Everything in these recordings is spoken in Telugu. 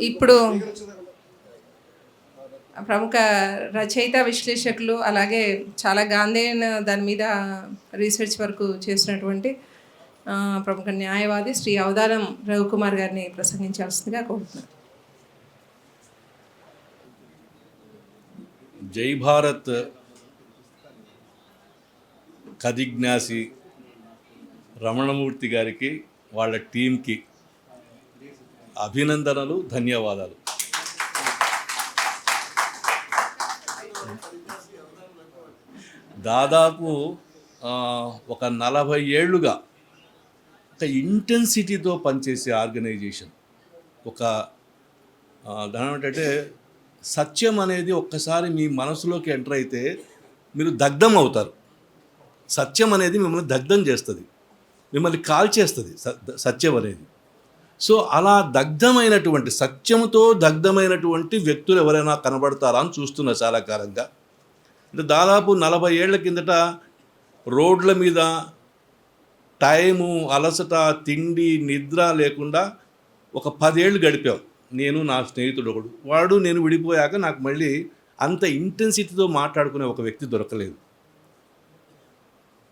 ఇప్పుడు ప్రముఖ రచయిత విశ్లేషకులు అలాగే చాలా గాంధీయన్ దాని మీద రీసెర్చ్ వరకు చేసినటువంటి ప్రముఖ న్యాయవాది శ్రీ అవదానం రవికుమార్ గారిని ప్రసంగించాల్సిందిగా కోరుతున్నాను. జై భారత్ కదిజ్ఞాసి రమణమూర్తి గారికి వాళ్ళ టీంకి అభినందనలు ధన్యవాదాలు. దాదాపు ఒక నలభై ఏళ్ళుగా ఒక ఇంటెన్సిటీతో పనిచేసే ఆర్గనైజేషన్. ఒక దాని ఏంటంటే సత్యం అనేది ఒక్కసారి మీ మనసులోకి ఎంటర్ అయితే మీరు దగ్ధం అవుతారు. సత్యం అనేది మిమ్మల్ని దగ్ధం చేస్తుంది. మిమ్మల్ని కాల్చేస్తుంది స- సత్యం అనేది. సో అలా దగ్ధమైనటువంటి సత్యముతో దగ్ధమైనటువంటి వ్యక్తులు ఎవరైనా కనబడతారా అని చూస్తున్నా చాలా కాలంగా. అంటే దాదాపు నలభై ఏళ్ళ కిందట రోడ్ల మీద టైము అలసట తిండి నిద్ర లేకుండా ఒక పదేళ్ళు గడిపాం. నేను నా స్నేహితుడు ఒకడు. వాడు నేను విడిపోయాక నాకు మళ్ళీ అంత ఇంటెన్సిటీతో మాట్లాడుకునే ఒక వ్యక్తి దొరకలేదు.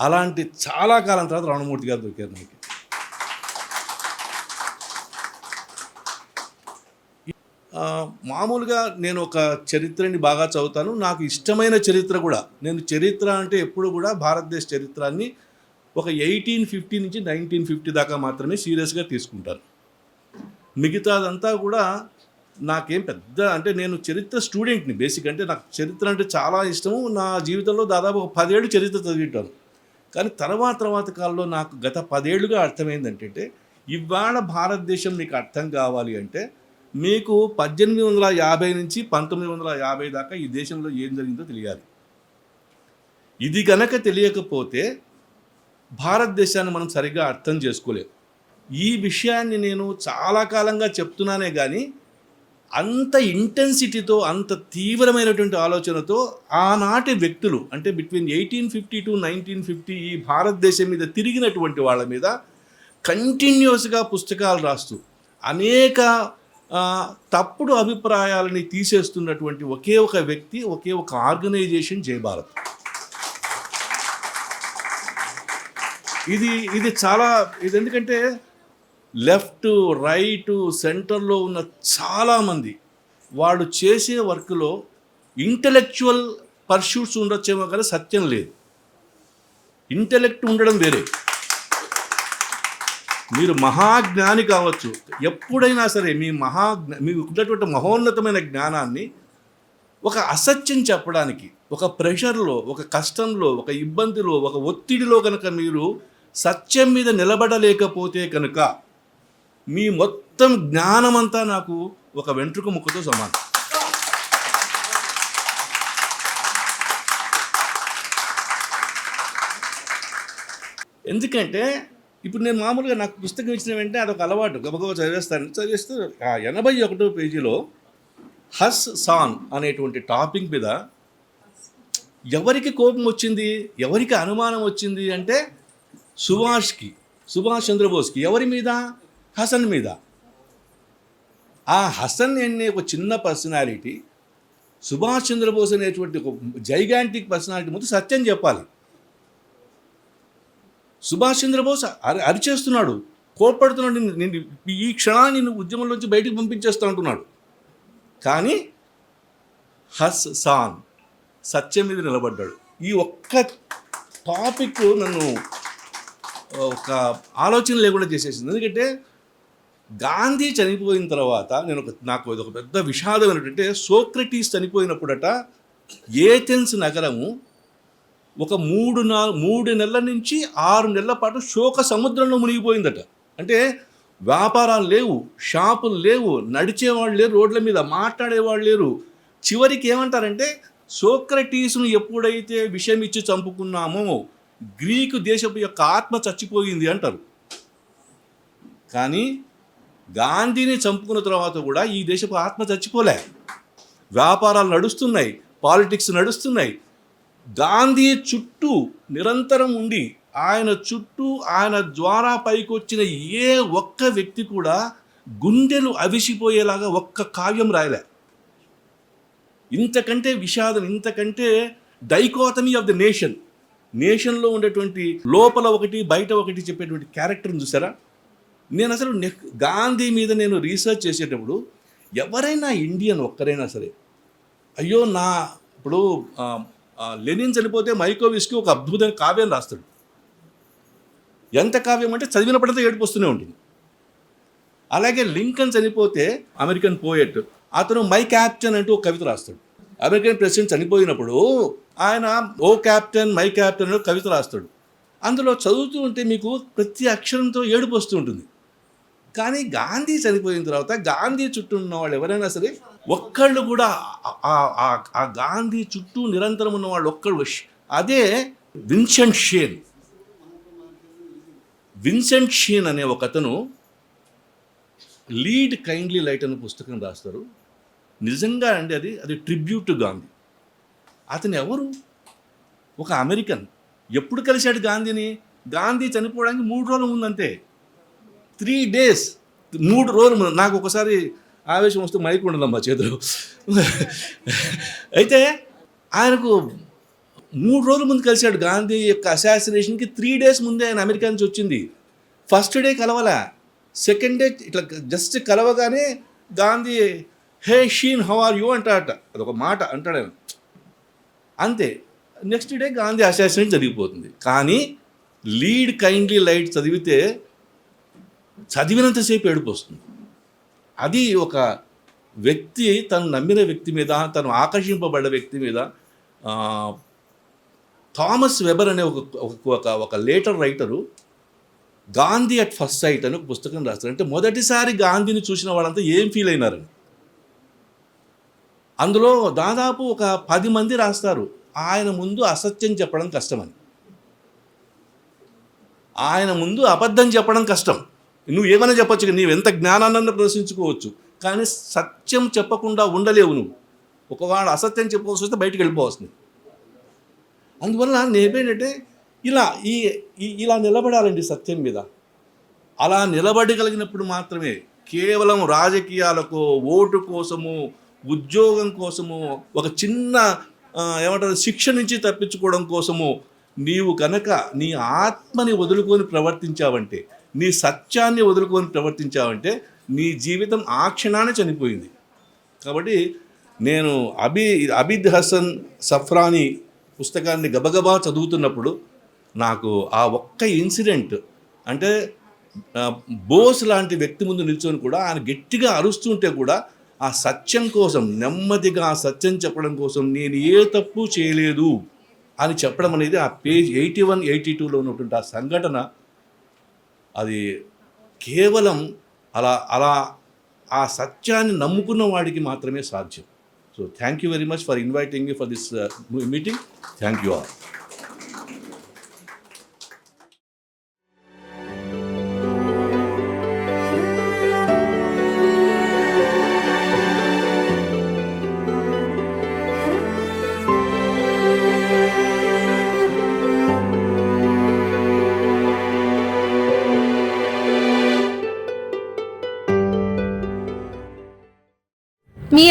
అలాంటి చాలా కాలం తర్వాత రమణమూర్తి గారు దొరికారు నాకు. మామూలుగా నేను ఒక చరిత్రని బాగా చదువుతాను. నాకు ఇష్టమైన చరిత్ర కూడా నేను చరిత్ర అంటే ఎప్పుడు కూడా భారతదేశ చరిత్రాన్ని ఒక ఎయిటీన్ ఫిఫ్టీ నుంచి నైన్టీన్ ఫిఫ్టీ దాకా మాత్రమే సీరియస్గా తీసుకుంటాను. మిగతాదంతా కూడా నాకేం పెద్ద అంటే నేను చరిత్ర స్టూడెంట్ని బేసిక్ అంటే నాకు చరిత్ర అంటే చాలా ఇష్టము. నా జీవితంలో దాదాపు ఒక పదేళ్ళు చరిత్ర చదివింటాను. కానీ తర్వాత తర్వాత కాలంలో నాకు గత పదేళ్ళుగా అర్థమైంది ఏంటంటే ఇవాళ భారతదేశం నీకు అర్థం కావాలి అంటే మీకు పద్దెనిమిది వందల యాభై నుంచి పంతొమ్మిది వందల యాభై దాకా ఈ దేశంలో ఏం జరిగిందో తెలియాలి. ఇది గనక తెలియకపోతే భారతదేశాన్ని మనం సరిగ్గా అర్థం చేసుకోలేం. ఈ విషయాన్ని నేను చాలా కాలంగా చెప్తున్నానే కానీ అంత ఇంటెన్సిటీతో అంత తీవ్రమైనటువంటి ఆలోచనతో ఆనాటి వ్యక్తులు అంటే between eighteen fifty to nineteen fifty ఈ భారతదేశం మీద తిరిగినటువంటి వాళ్ళ మీద కంటిన్యూస్గా పుస్తకాలు రాస్తూ అనేక తప్పుడు అభిప్రాయాలని తీసేస్తున్నటువంటి ఒకే ఒక వ్యక్తి ఒకే ఒక ఆర్గనైజేషన్ జయభారత్. ఇది ఇది చాలా ఇది ఎందుకంటే లెఫ్ట్ రైట్ సెంటర్లో ఉన్న చాలామంది వాళ్ళు చేసే వర్క్లో ఇంటలెక్చువల్ పర్ష్యూట్స్ ఉండొచ్చేమో కానీ సత్యం లేదు. ఇంటలెక్ట్ ఉండడం వేరే. మీరు మహాజ్ఞాని కావచ్చు. ఎప్పుడైనా సరే మీ మహా మీకు ఉన్నటువంటి మహోన్నతమైన జ్ఞానాన్ని ఒక అసత్యం చెప్పడానికి ఒక ప్రెషర్లో ఒక కష్టంలో ఒక ఇబ్బందిలో ఒక ఒత్తిడిలో కనుక మీరు సత్యం మీద నిలబడలేకపోతే కనుక మీ మొత్తం జ్ఞానమంతా నాకు ఒక వెంట్రుక ముక్కతో సమానం. ఎందుకంటే ఇప్పుడు నేను మామూలుగా నాకు పుస్తకం ఇచ్చిన వెంటనే అదొక అలవాటు. గబగబ చదివేస్తాను. చదివేస్తూ ఆ ఎనభై ఒకటో పేజీలో హస్ సాన్ అనేటువంటి టాపిక్ మీద ఎవరికి కోపం వచ్చింది? ఎవరికి అనుమానం వచ్చింది అంటే సుభాష్కి సుభాష్ చంద్రబోస్కి. ఎవరి మీద? హసన్ మీద. ఆ హసన్ అనే ఒక చిన్న పర్సనాలిటీ సుభాష్ చంద్రబోస్ అనేటువంటి ఒక జైగాంటిక్ పర్సనాలిటీ ముందు సత్యం చెప్పాలి. సుభాష్ చంద్రబోస్ అరి అరిచేస్తున్నాడు. కోప్పడుతున్నాడు. నేను ఈ క్షణాన్ని నేను ఉద్యమంలోంచి బయటికి పంపించేస్తా అంటున్నాడు. కానీ హస్ సాన్ సత్యం మీద నిలబడ్డాడు. ఈ ఒక్క టాపిక్ నన్ను ఒక ఆలోచన లేకుండా చేసేసింది. ఎందుకంటే గాంధీ చనిపోయిన తర్వాత నేను ఒక నాకు ఇది ఒక పెద్ద విషాదం ఏంటంటే సోక్రటీస్ చనిపోయినప్పుడట ఏథెన్స్ నగరము ఒక మూడు నా మూడు నెలల నుంచి ఆరు నెలల పాటు శోక సముద్రంలో మునిగిపోయిందట. అంటే వ్యాపారాలు లేవు షాపులు లేవు నడిచేవాళ్ళు లేరు రోడ్ల మీద మాట్లాడేవాళ్ళు లేరు. చివరికి ఏమంటారంటే సోక్రటీస్ను ఎప్పుడైతే విషయం ఇచ్చి చంపుకున్నామో గ్రీకు దేశపు యొక్క ఆత్మ చచ్చిపోయింది అంటారు. కానీ గాంధీని చంపుకున్న తర్వాత కూడా ఈ దేశపు ఆత్మ చచ్చిపోలే. వ్యాపారాలు నడుస్తున్నాయి పాలిటిక్స్ నడుస్తున్నాయి గాంధీ చుట్టూ నిరంతరం ఉండి ఆయన చుట్టూ ఆయన ద్వారా పైకి వచ్చిన ఏ ఒక్క వ్యక్తి కూడా గుండెలు అవిసిపోయేలాగా ఒక్క కావ్యం రాయలే. ఇంతకంటే విషాదం ఇంతకంటే డైకోటమీ ఆఫ్ ద నేషన్. నేషన్లో ఉండేటువంటి లోపల ఒకటి బయట ఒకటి చెప్పేటువంటి క్యారెక్టర్ని చూసారా? నేను అసలు గాంధీ మీద నేను రీసెర్చ్ చేసేటప్పుడు ఎవరైనా ఇండియన్ ఒక్కరైనా సరే అయ్యో నా ఇప్పుడు లెనిన్ చనిపోతే మైకోవిస్కి ఒక అద్భుతమైన కావ్యం రాస్తాడు. ఎంత కావ్యం అంటే చదివినప్పుడంతా ఏడుపు వస్తూనే ఉంటుంది. అలాగే లింకన్ చనిపోతే అమెరికన్ పోయెట్ అతను మై క్యాప్టెన్ అంటూ ఒక కవిత రాస్తాడు. అమెరికన్ ప్రెసిడెంట్ చనిపోయినప్పుడు ఆయన ఓ క్యాప్టెన్ మై క్యాప్టెన్ అని కవిత రాస్తాడు. అందులో చదువుతూ ఉంటే మీకు ప్రతి అక్షరంతో ఏడుపు వస్తూ ఉంటుంది. కానీ గాంధీ చనిపోయిన తర్వాత గాంధీ చుట్టూ ఉన్న వాళ్ళు ఎవరైనా సరే ఒక్కళ్ళు కూడా ఆ- గాంధీ చుట్టూ నిరంతరం ఉన్న వాళ్ళు ఒక్కళ్ళు అదే విన్సెంట్ షేన్. విన్సెంట్ షేన్ అనే ఒక అతను లీడ్ కైండ్లీ లైట్ అనే పుస్తకం రాస్తారు. నిజంగా అండి అది అది ట్రిబ్యూట్ గాంధీ. అతను ఎవరు? ఒక అమెరికన్. ఎప్పుడు కలిశాడు గాంధీని? గాంధీ చనిపోవడానికి మూడు రోజులు ముందంతే. Three days. మూడు రోజులు నాకు ఒకసారి ఆవేశం వస్తే మైక్ మా చేతిలో. అయితే ఆయనకు మూడు రోజుల ముందు కలిశాడు గాంధీ యొక్క అసాసినేషన్కి త్రీ డేస్ ముందే ఆయన అమెరికా నుంచి వచ్చింది. ఫస్ట్ డే కలవలా. సెకండ్ డే ఇట్లా just కలవగానే Gandhi hey Sheean how are you అంటాడట. అదొక మాట అంటాడు ఆయన. అంతే. నెక్స్ట్ డే గాంధీ అసాసినేషన్ జరిగిపోతుంది. కానీ లీడ్ కైండ్లీ లైట్ చదివితే చదివినంతసేపు ఏడుపు వస్తుంది. అది ఒక వ్యక్తి తను నమ్మిన వ్యక్తి మీద తను ఆకర్షింపబడ్డ వ్యక్తి మీద థామస్ వెబర్ అనే ఒక ఒక- ఒక ఒక later writer Gandhi at first sight అని ఒక పుస్తకం రాస్తారు. అంటే మొదటిసారి గాంధీని చూసిన వాళ్ళంతా ఏం ఫీల్ అయినారని అందులో దాదాపు ఒక పది మంది రాస్తారు. ఆయన ముందు అసత్యం చెప్పడం కష్టమని ఆయన ముందు అబద్ధం చెప్పడం కష్టం. నువ్వు ఏమైనా చెప్పొచ్చు నీవు ఎంత జ్ఞానాన్ని ప్రదర్శించుకోవచ్చు. కానీ సత్యం చెప్పకుండా ఉండలేవు నువ్వు. ఒకవాడు అసత్యం చెప్పవలసి వస్తే బయటికి వెళ్ళిపోవాల్సింది. అందువల్ల నేనేంటంటే ఇలా ఈ ఇలా నిలబడాలండి సత్యం మీద. అలా నిలబడగలిగినప్పుడు మాత్రమే కేవలం రాజకీయాలకు ఓటు కోసము ఉద్యోగం కోసము ఒక చిన్న ఏమంటారు శిక్ష నుంచి తప్పించుకోవడం కోసము నీవు కనుక నీ ఆత్మని వదులుకొని ప్రవర్తించావంటే నీ సత్యాన్ని వదులుకొని ప్రవర్తించావంటే నీ జీవితం ఆ క్షణాన్ని చనిపోయింది. కాబట్టి నేను అబి అబిద్ హసన్ సఫ్రాని పుస్తకాన్ని గబగబా చదువుతున్నప్పుడు నాకు ఆ ఒక్క ఇన్సిడెంట్ అంటే బోస్ లాంటి వ్యక్తి ముందు నిల్చొని కూడా ఆయన గట్టిగా అరుస్తుంటే కూడా ఆ సత్యం కోసం నెమ్మదిగా ఆ సత్యం చెప్పడం కోసం నేను ఏ తప్పు చేయలేదు అని చెప్పడం అనేది ఆ పేజ్ ఎయిటీ వన్ ఎయిటీ టూలో ఉన్నటువంటి ఆ సంఘటన అది కేవలం అలా అలా ఆ సత్యాన్ని నమ్ముకున్న వాడికి మాత్రమే సాధ్యం. So thank you very much for inviting me for this meeting thank you all